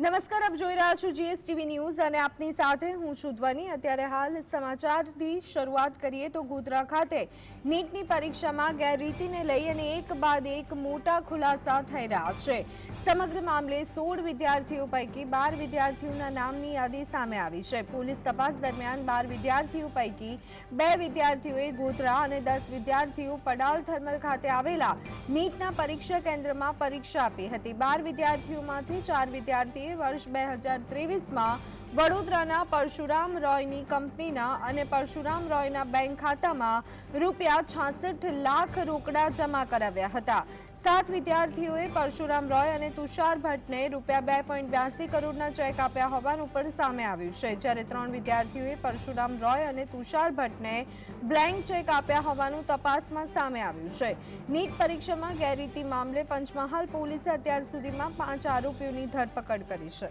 નમસ્કાર, આપ જોઈ રહ્યા છો જીએસટીવી ન્યૂઝ અને આપની સાથે હું છું ધ્વની. અત્યારે હાલ સમાચારથી શરૂઆત કરીએ તો ગોધરા ખાતે નીટની પરીક્ષામાં ગેરરીતિને લઈ અને એક બાદ એક મોટા ખુલાસા થઈ રહ્યા છે. સમગ્ર મામલે સોળ વિદ્યાર્થીઓ પૈકી બાર વિદ્યાર્થીઓના નામની યાદી સામે આવી છે. પોલીસ તપાસ દરમિયાન બાર વિદ્યાર્થીઓ પૈકી બે વિદ્યાર્થીઓએ ગોધરા અને દસ વિદ્યાર્થીઓ પડાલ થર્મલ ખાતે આવેલા નીટના પરીક્ષા કેન્દ્રમાં પરીક્ષા આપી હતી. બાર વિદ્યાર્થીઓમાંથી ચાર વિદ્યાર્થીએ વર્ષ બે હજાર ત્રેવીસમાં વડોદરાના પરશુરામ રોયની કંપનીના અને પરશુરામ રોયના બેંક ખાતામાં રૂપિયા છાસઠ લાખ રોકડા જમા કરાવ્યા હતા. સાત વિદ્યાર્થીઓએ પરશુરામ રોય અને તુષાર ભટ્ટને રૂપિયા બે પોઈન્ટ બ્યાસી કરોડના ચેક આપ્યા હોવાનું પણ સામે આવ્યું છે. જ્યારે ત્રણ વિદ્યાર્થીઓએ પરશુરામ રોય અને તુષાર ભટ્ટને બ્લેન્ક ચેક આપ્યા હોવાનું તપાસમાં સામે આવ્યું છે. નીટ પરીક્ષામાં ગેરરીતિ મામલે પંચમહાલ પોલીસે અત્યાર સુધીમાં પાંચ આરોપીઓની ધરપકડ કરી છે.